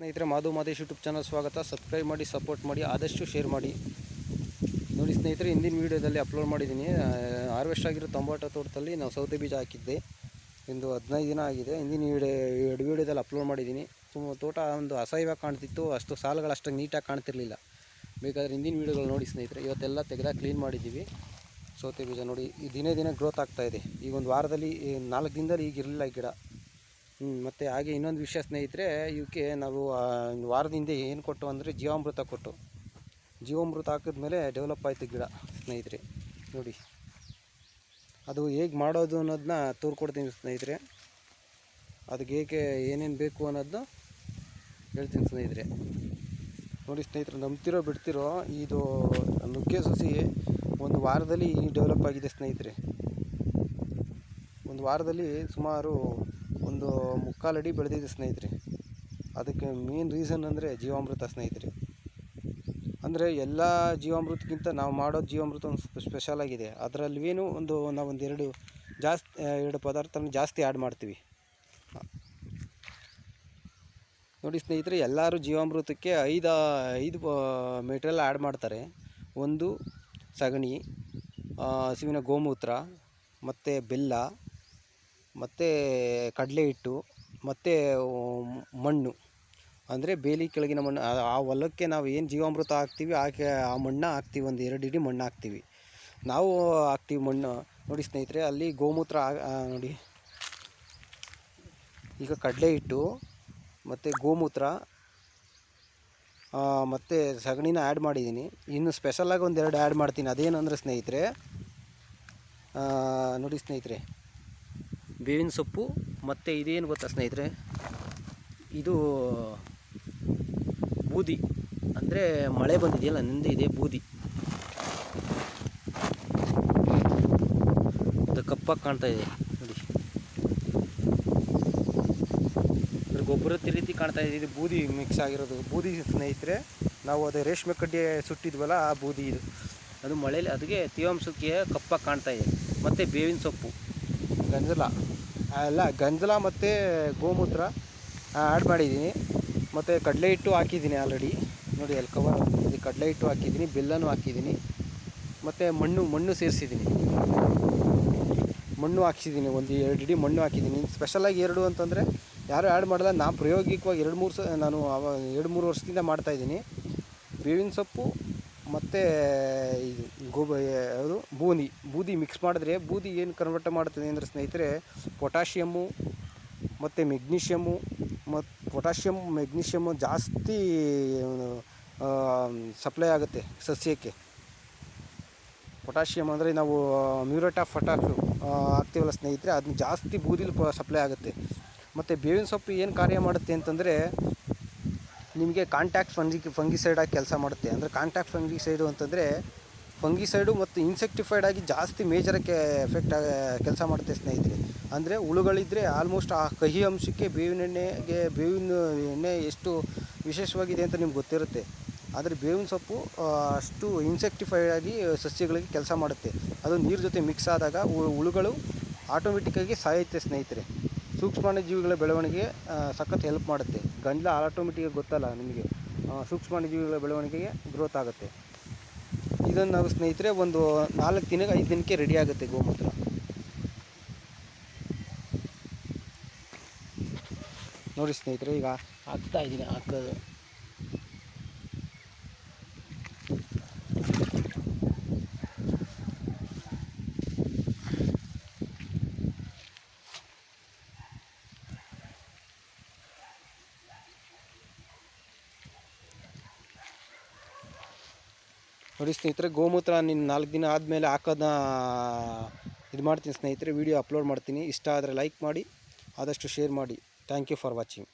ಸ್ನೇಹಿತರೆ, Madhu Madesh YouTube channel ಸ್ವಾಗತ. Subscribe ಮಾಡಿ, ಸಪೋರ್ಟ್ ಮಾಡಿ, ಆದಷ್ಟು ಶೇರ್ ಮಾಡಿ. ನೋಡಿ ಸ್ನೇಹಿತರೆ, ಹಿಂದಿನ ವೀಡಿಯೋದಲ್ಲಿ ಅಪ್ಲೋಡ್ ಮಾಡಿದ್ದೀನಿ. ಹಾರ್ವೆಸ್ಟ್ ಆಗಿರೋ ಟೊಮೊಟೊ ತೋಟದಲ್ಲಿ ನಾವು ಸೌತೆ ಬೀಜ ಹಾಕಿದ್ದೆ. ಇಂದು ಹದಿನೈದು ದಿನ ಆಗಿದೆ. ಹಿಂದಿನ ವೀಡಿಯೋ ಎರಡು ವೀಡಿಯೋದಲ್ಲಿ ಅಪ್ಲೋಡ್ ಮಾಡಿದ್ದೀನಿ. ತುಂಬ ತೋಟ ಒಂದು ಅಸಹ್ಯವಾಗಿ ಕಾಣ್ತಿತ್ತು. ಅಷ್ಟು ಸಾಲುಗಳು ಅಷ್ಟು ನೀಟಾಗಿ ಕಾಣ್ತಿರಲಿಲ್ಲ. ಬೇಕಾದರೆ ಹಿಂದಿನ ವೀಡಿಯೋಗಳು ನೋಡಿ ಸ್ನೇಹಿತರೆ. ಇವತ್ತೆಲ್ಲ ತೆಗೆದ ಕ್ಲೀನ್ ಮಾಡಿದ್ದೀವಿ. ಸೌತೆ ಬೀಜ ನೋಡಿ ದಿನೇ ದಿನೇ ಗ್ರೋತ್ ಆಗ್ತಾಯಿದೆ ಈಗ ಒಂದು ವಾರದಲ್ಲಿ, ನಾಲ್ಕು ದಿನದಲ್ಲಿ ಈಗ ಇರಲಿಲ್ಲ ಈ ಗಿಡ. ಮತ್ತು ಹಾಗೆ ಇನ್ನೊಂದು ವಿಷಯ ಸ್ನೇಹಿತರೆ ಇವಕ್ಕೆ ನಾವು ವಾರದ ಹಿಂದೆ ಏನು ಕೊಟ್ಟು ಅಂದರೆ ಜೀವಾಮೃತ ಕೊಟ್ಟು, ಜೀವಾಮೃತ ಹಾಕಿದ್ಮೇಲೆ ಡೆವಲಪ್ ಆಯಿತು ಗಿಡ ಸ್ನೇಹಿತರೆ, ನೋಡಿ. ಅದು ಹೇಗೆ ಮಾಡೋದು ಅನ್ನೋದನ್ನ ತೋರ್ಕೊಡ್ತೀನಿ ಸ್ನೇಹಿತರೆ. ಅದಕ್ಕೆ ಹೇಗೆ ಏನೇನು ಬೇಕು ಅನ್ನೋದನ್ನ ಹೇಳ್ತೀನಿ ಸ್ನೇಹಿತರೆ. ನೋಡಿ ಸ್ನೇಹಿತರೆ, ನಂಬ್ತಿರೋ ಬಿಡ್ತಿರೋ, ಇದು ನುಗ್ಗೆ ಸಸಿ ಒಂದು ವಾರದಲ್ಲಿ ಡೆವಲಪ್ ಆಗಿದೆ ಸ್ನೇಹಿತರೆ. ಒಂದು ವಾರದಲ್ಲಿ ಸುಮಾರು ಒಂದು ಮುಕ್ಕಾಲು ಅಡಿ ಬೆಳೆದಿದೆ ಸ್ನೇಹಿತರೆ. ಅದಕ್ಕೆ ಮೇನ್ ರೀಸನ್ ಅಂದರೆ ಜೀವಾಮೃತ ಸ್ನೇಹಿತರೆ. ಅಂದರೆ ಎಲ್ಲ ಜೀವಾಮೃತಕ್ಕಿಂತ ನಾವು ಮಾಡೋ ಜೀವಾಮೃತ ಒಂದು ಸ್ಪೆಷಲ್ ಆಗಿದೆ. ಅದರಲ್ಲಿವೇನು ಒಂದು ನಾವೊಂದು ಎರಡು ಜಾಸ್ತಿ ಎರಡು ಪದಾರ್ಥನ ಜಾಸ್ತಿ ಆ್ಯಡ್ ಮಾಡ್ತೀವಿ. ನೋಡಿ ಸ್ನೇಹಿತರೆ, ಎಲ್ಲರೂ ಜೀವಾಮೃತಕ್ಕೆ ಐದು ಐದು ಮೆಟೀರಿಯಲ್ ಆ್ಯಡ್ ಮಾಡ್ತಾರೆ. ಒಂದು ಸಗಣಿ ಹಸುವಿನ ಗೋಮೂತ್ರ, ಮತ್ತು ಬೆಲ್ಲ ಮತ್ತು ಕಡಲೆ ಹಿಟ್ಟು, ಮತ್ತು ಮಣ್ಣು. ಅಂದರೆ ಬೇಲಿ ಕೆಳಗಿನ ಮಣ್ಣು, ಆ- ಹೊಲಕ್ಕೆ ನಾವು ಏನು ಜೀವಾಮೃತ ಹಾಕ್ತೀವಿ ಆಕೆ ಆ ಮಣ್ಣು ಹಾಕ್ತೀವಿ, ಒಂದು ಎರಡು ಇಡಿ ಮಣ್ಣು ಹಾಕ್ತೀವಿ. ನಾವು ಹಾಕ್ತೀವಿ ಮಣ್ಣು. ನೋಡಿ ಸ್ನೇಹಿತರೆ, ಅಲ್ಲಿ ಗೋಮೂತ್ರ ನೋಡಿ. ಈಗ ಕಡಲೆ ಹಿಟ್ಟು, ಮತ್ತು ಗೋಮೂತ್ರ ಮತ್ತು ಸಗಣಿನ ಆ್ಯಡ್ ಮಾಡಿದ್ದೀನಿ. ಇನ್ನು ಸ್ಪೆಷಲಾಗಿ ಒಂದೆರಡು ಆ್ಯಡ್ ಮಾಡ್ತೀನಿ. ಅದೇನಂದರೆ ಸ್ನೇಹಿತರೆ ನೋಡಿ ಸ್ನೇಹಿತರೆ. ಬೇವಿನ ಸೊಪ್ಪು ಮತ್ತು ಇದೇನು ಗೊತ್ತಾ ಸ್ನೇಹಿತರೆ? ಇದು ಬೂದಿ. ಅಂದರೆ ಮಳೆ ಬಂದಿದೆಯಲ್ಲ ನಿಂದೆ ಇದೆ ಬೂದಿ. ಅದು ಕಪ್ಪಾಗಿ ಕಾಣ್ತಾ ಇದೆ, ನೋಡಿ. ಅದ್ರ ಗೊಬ್ಬರದ ರೀತಿ ಕಾಣ್ತಾ ಇದೆ, ಇದು ಬೂದಿ ಮಿಕ್ಸ್ ಆಗಿರೋದು. ಬೂದಿ ಸ್ನೇಹಿತರೆ, ನಾವು ಅದೇ ರೇಷ್ಮೆ ಕಡ್ಡಿ ಸುಟ್ಟಿದ್ವಲ್ಲ, ಆ ಬೂದಿ ಇದು. ಅದು ಮಳೆಯಲ್ಲಿ ಅದಕ್ಕೆ ತೇವಾಂಶಕ್ಕೆ ಕಪ್ಪಾಗಿ ಕಾಣ್ತಾ ಇದೆ. ಮತ್ತು ಬೇವಿನ ಸೊಪ್ಪು. ಗಂಜಲ. ಅಲ್ಲ, ಗಂಜಲ ಮತ್ತು ಗೋಮೂತ್ರ ಆ್ಯಡ್ ಮಾಡಿದ್ದೀನಿ. ಮತ್ತು ಕಡಲೆ ಹಿಟ್ಟು ಹಾಕಿದ್ದೀನಿ ಆಲ್ರೆಡಿ ನೋಡಿ, ಅಲ್ಲಿ ಕವರ್ ಇದು ಕಡಲೆ ಹಿಟ್ಟು ಹಾಕಿದ್ದೀನಿ, ಬೆಲ್ಲನೂ ಹಾಕಿದ್ದೀನಿ. ಮತ್ತು ಮಣ್ಣು ಮಣ್ಣು ಸೇರಿಸಿದ್ದೀನಿ. ಮಣ್ಣು ಹಾಕ್ಸಿದ್ದೀನಿ, ಒಂದು ಎರಡು ಇಡೀ ಮಣ್ಣು ಹಾಕಿದ್ದೀನಿ. ಸ್ಪೆಷಲಾಗಿ ಎರಡು ಅಂತಂದರೆ, ಯಾರು ಆ್ಯಡ್ ಮಾಡಲ್ಲ ನಾನು ಪ್ರಾಯೋಗಿಕವಾಗಿ ಎರಡು ಮೂರು ಸ, ನಾನು ಎರಡು ಮೂರು ವರ್ಷದಿಂದ ಮಾಡ್ತಾಯಿದ್ದೀನಿ ಬೇವಿನ ಸೊಪ್ಪು ಮತ್ತು ಇದು ಗೋಬ ಯಾವುದು ಬೂದಿ ಬೂದಿ ಮಿಕ್ಸ್ ಮಾಡಿದ್ರೆ ಬೂದಿ ಏನು ಕನ್ವರ್ಟ್ ಮಾಡ್ತದೆ ಅಂದರೆ ಸ್ನೇಹಿತರೆ ಪೊಟ್ಯಾಷಿಯಮ್ಮು ಮತ್ತು ಮೆಗ್ನೀಷಿಯಮ್ಮು ಮತ್ತು ಪೊಟ್ಯಾಷಿಯಮ್ ಮೆಗ್ನೀಷಿಯಮ್ಮು ಜಾಸ್ತಿ ಸಪ್ಲೈ ಆಗುತ್ತೆ ಸಸ್ಯಕ್ಕೆ. ಪೊಟ್ಯಾಷಿಯಮ್ ಅಂದರೆ ನಾವು, ಮ್ಯೂರೇಟ್ ಆಫ್ ಪೊಟ್ಯಾಶು ಹಾಕ್ತೀವಲ್ಲ ಸ್ನೇಹಿತರೆ, ಅದನ್ನ ಜಾಸ್ತಿ ಬೂದಿಲಿ ಪ ಸಪ್ಲೈ ಆಗುತ್ತೆ. ಮತ್ತು ಬೇವಿನ ಸೊಪ್ಪು ಏನು ಕಾರ್ಯ ಮಾಡುತ್ತೆ ಅಂತಂದರೆ ನಿಮಗೆ ಕಾಂಟ್ಯಾಕ್ಟ್ ಫಂಗಿ ಫಂಗಿಸೈಡ್ ಆಗಿ ಕೆಲಸ ಮಾಡುತ್ತೆ. ಅಂದರೆ ಕಾಂಟ್ಯಾಕ್ಟ್ ಫಂಗಿಸೈಡು ಅಂತಂದರೆ ಫಂಗಿಸೈಡು ಮತ್ತು ಇನ್ಸೆಕ್ಟಿಫೈಡ್ ಆಗಿ ಜಾಸ್ತಿ ಮೇಜರಕ್ಕೆ ಎಫೆಕ್ಟ್ ಕೆಲಸ ಮಾಡುತ್ತೆ ಸ್ನೇಹಿತರೆ. ಅಂದರೆ ಹುಳುಗಳಿದ್ದರೆ ಆಲ್ಮೋಸ್ಟ್ ಆ ಕಹಿ ಅಂಶಕ್ಕೆ ಬೇವಿನ ಎಣ್ಣೆಗೆ, ಬೇವಿನ ಎಣ್ಣೆ ಎಷ್ಟು ವಿಶೇಷವಾಗಿದೆ ಅಂತ ನಿಮ್ಗೆ ಗೊತ್ತಿರುತ್ತೆ. ಆದರೆ ಬೇವಿನ ಸೊಪ್ಪು ಅಷ್ಟು ಇನ್ಸೆಕ್ಟಿಫೈಡ್ ಆಗಿ ಸಸ್ಯಗಳಿಗೆ ಕೆಲಸ ಮಾಡುತ್ತೆ. ಅದು ನೀರು ಜೊತೆ ಮಿಕ್ಸ್ ಆದಾಗ ಹುಳುಗಳು ಆಟೋಮೆಟಿಕ್ಕಾಗಿ ಸಾಯುತ್ತೆ ಸ್ನೇಹಿತರೆ. ಸೂಕ್ಷ್ಮಾಣು ಜೀವಿಗಳ ಬೆಳವಣಿಗೆ ಸಖತ್ ಹೆಲ್ಪ್ ಮಾಡುತ್ತೆ. ಗಂಜಲ ಆಟೋಮೆಟಿಕಾಗಿ ಗೊತ್ತಲ್ಲ ನಿಮಗೆ. ಸೂಕ್ಷ್ಮಾಣು ಜೀವಿಗಳ ಬೆಳವಣಿಗೆಗೆ ಗ್ರೋತ್ ಆಗುತ್ತೆ. ಇದನ್ನು ನಾವು ಸ್ನೇಹಿತರೆ ಒಂದು ನಾಲ್ಕು ದಿನಕ್ಕೆ, ಐದು ದಿನಕ್ಕೆ ರೆಡಿ ಆಗುತ್ತೆ ಗೋಮೂತ್ರ. ನೋಡಿ ಸ್ನೇಹಿತರೆ ಈಗ ಹಾಕ್ತಾ ಇದ್ದೀನಿ ಹಾಕೋದು ನೋಡಿ ಸ್ನೇಹಿತರೆ, ಗೋಮೂತ್ರ ನಿನ್ನ ನಾಲ್ಕು ದಿನ ಆದಮೇಲೆ ಹಾಕೋದನ್ನ ಇದು ಮಾಡ್ತೀನಿ ಸ್ನೇಹಿತರೆ ವಿಡಿಯೋ ಅಪ್ಲೋಡ್ ಮಾಡ್ತೀನಿ. ಇಷ್ಟ ಆದರೆ ಲೈಕ್ ಮಾಡಿ, ಆದಷ್ಟು ಶೇರ್ ಮಾಡಿ. Thank you for watching